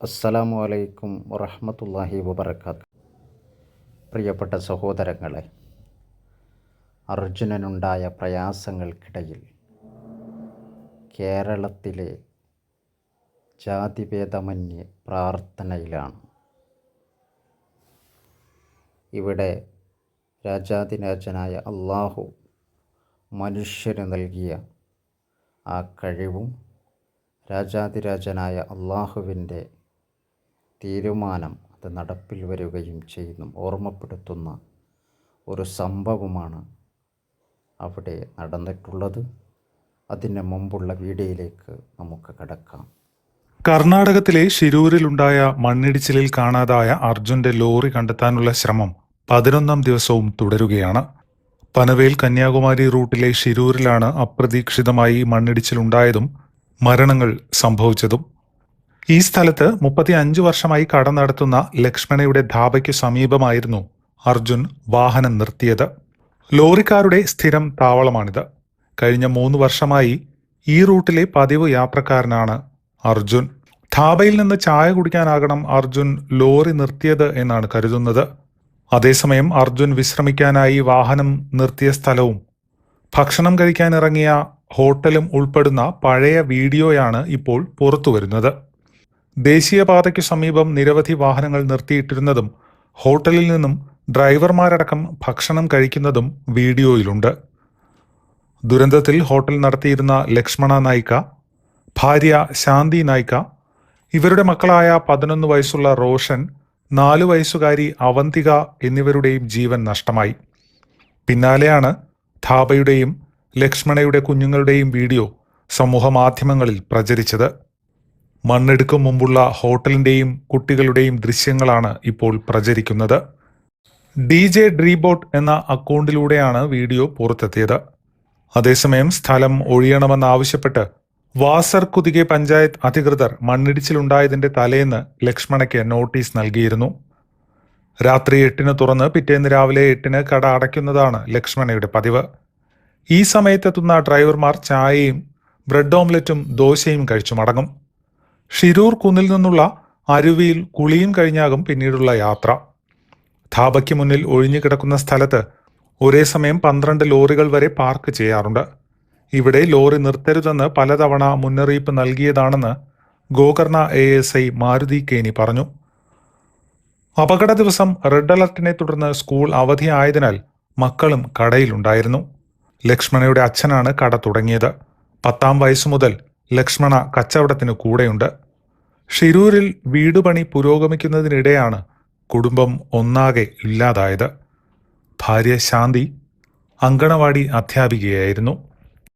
അസ്സലാമു അലൈക്കും വറഹമത്തല്ലാഹി വബർക്കാത്ത് പ്രിയപ്പെട്ട സഹോദരങ്ങളെ അർജുനനുണ്ടായ പ്രയാസങ്ങൾക്കിടയിൽ കേരളത്തിലെ ജാതിഭേദമന്യേ പ്രാർത്ഥനയിലാണ്. ഇവിടെ രാജാതിരാജനായ അള്ളാഹു മനുഷ്യന് നൽകിയ ആ കഴിവും രാജാതിരാജനായ അള്ളാഹുവിന്റെ തീരുമാനം അത് നടപ്പിൽ വരികയും ചെയ്യുന്നു. ഓർമ്മപ്പെടുത്തുന്ന ഒരു സംഭവമാണ് അവിടെ നടന്നിട്ടുള്ളത്. അതിന് മുമ്പുള്ള വീഡിയോയിലേക്ക് നമുക്ക് കടക്കാം. കർണാടകത്തിലെ ശിരൂരിലുണ്ടായ മണ്ണിടിച്ചിലിൽ കാണാതായ അർജുന്റെ ലോറി കണ്ടെത്താനുള്ള ശ്രമം പതിനൊന്നാം ദിവസവും തുടരുകയാണ്. പനവേൽ കന്യാകുമാരി റൂട്ടിലെ ശിരൂരിലാണ് അപ്രതീക്ഷിതമായി മണ്ണിടിച്ചിലുണ്ടായതും മരണങ്ങൾ സംഭവിച്ചതും. ഈ സ്ഥലത്ത് മുപ്പത്തി അഞ്ചു വർഷമായി കട നടത്തുന്ന ലക്ഷ്മണയുടെ ധാബയ്ക്ക് സമീപമായിരുന്നു അർജുൻ വാഹനം നിർത്തിയത്. ലോറിക്കാരുടെ സ്ഥിരം താവളമാണിത്. കഴിഞ്ഞ മൂന്ന് വർഷമായി ഈ റൂട്ടിലെ പതിവ് യാത്രക്കാരനാണ് അർജുൻ. ധാബയിൽ നിന്ന് ചായ കുടിക്കാനാകണം അർജുൻ ലോറി നിർത്തിയത് എന്നാണ് കരുതുന്നത്. അതേസമയം അർജുൻ വിശ്രമിക്കാനായി വാഹനം നിർത്തിയ സ്ഥലവും ഭക്ഷണം കഴിക്കാനിറങ്ങിയ ഹോട്ടലും ഉൾപ്പെടുന്ന പഴയ വീഡിയോയാണ് ഇപ്പോൾ പുറത്തുവരുന്നത്. ദേശീയപാതയ്ക്കു സമീപം നിരവധി വാഹനങ്ങൾ നിർത്തിയിട്ടിരുന്നതും ഹോട്ടലിൽ നിന്നും ഡ്രൈവർമാരടക്കം ഭക്ഷണം കഴിക്കുന്നതും വീഡിയോയിലുണ്ട്. ദുരന്തത്തിൽ ഹോട്ടൽ നടത്തിയിരുന്ന ലക്ഷ്മണ നായിക്ക ഭാര്യ ശാന്തി നായിക്ക ഇവരുടെ മക്കളായ പതിനൊന്ന് വയസ്സുള്ള റോഷൻ നാലു വയസ്സുകാരി അവന്തിക എന്നിവരുടെയും ജീവൻ നഷ്ടമായി. പിന്നാലെയാണ് ധാബയുടെയും ലക്ഷ്മണയുടെ കുഞ്ഞുങ്ങളുടെയും വീഡിയോ സമൂഹമാധ്യമങ്ങളിൽ പ്രചരിച്ചത്. മണ്ണെടുക്കും മുമ്പുള്ള ഹോട്ടലിന്റെയും കുട്ടികളുടെയും ദൃശ്യങ്ങളാണ് ഇപ്പോൾ പ്രചരിക്കുന്നത്. ഡി ജെ ഡ്രീബോട്ട് എന്ന അക്കൗണ്ടിലൂടെയാണ് വീഡിയോ പുറത്തെത്തിയത്. അതേസമയം സ്ഥലം ഒഴിയണമെന്നാവശ്യപ്പെട്ട് വാസർ കുതികെ പഞ്ചായത്ത് അധികൃതർ മണ്ണിടിച്ചിലുണ്ടായതിന്റെ തലേന്ന് ലക്ഷ്മണയ്ക്ക് നോട്ടീസ് നൽകിയിരുന്നു. രാത്രി എട്ടിന് തുറന്ന് പിറ്റേന്ന് രാവിലെ എട്ടിന് കട അടയ്ക്കുന്നതാണ് ലക്ഷ്മണയുടെ പതിവ്. ഈ സമയത്തെത്തുന്ന ഡ്രൈവർമാർ ചായയും ബ്രെഡ് ഓംലറ്റും ദോശയും കഴിച്ചു മടങ്ങും. ഷിരൂർ കുന്നിൽ നിന്നുള്ള അരുവിയിൽ കുളിയും കഴിഞ്ഞാകും പിന്നീടുള്ള യാത്ര. ധാബയ്ക്ക് മുന്നിൽ ഒഴിഞ്ഞു കിടക്കുന്ന സ്ഥലത്ത് ഒരേ സമയം പന്ത്രണ്ട് ലോറികൾ വരെ പാർക്ക് ചെയ്യാറുണ്ട്. ഇവിടെ ലോറി നിർത്തരുതെന്ന് പലതവണ മുന്നറിയിപ്പ് നൽകിയതാണെന്ന് Gokarna A S I Maruti Keni പറഞ്ഞു. അപകട ദിവസം റെഡ് അലർട്ടിനെ തുടർന്ന് സ്കൂൾ അവധി ആയതിനാൽ മക്കളും കടയിലുണ്ടായിരുന്നു. ലക്ഷ്മണയുടെ അച്ഛനാണ് കട തുടങ്ങിയത്. പത്താം വയസ്സു മുതൽ ലക്ഷ്മണ കച്ചവടത്തിന് കൂടെയുണ്ട്. ഷിരൂരിൽ വീടുപണി പുരോഗമിക്കുന്നതിനിടെയാണ് കുടുംബം ഒന്നാകെ ഇല്ലാതായത്. ഭാര്യ ശാന്തി അങ്കണവാടി അധ്യാപികയായിരുന്നു.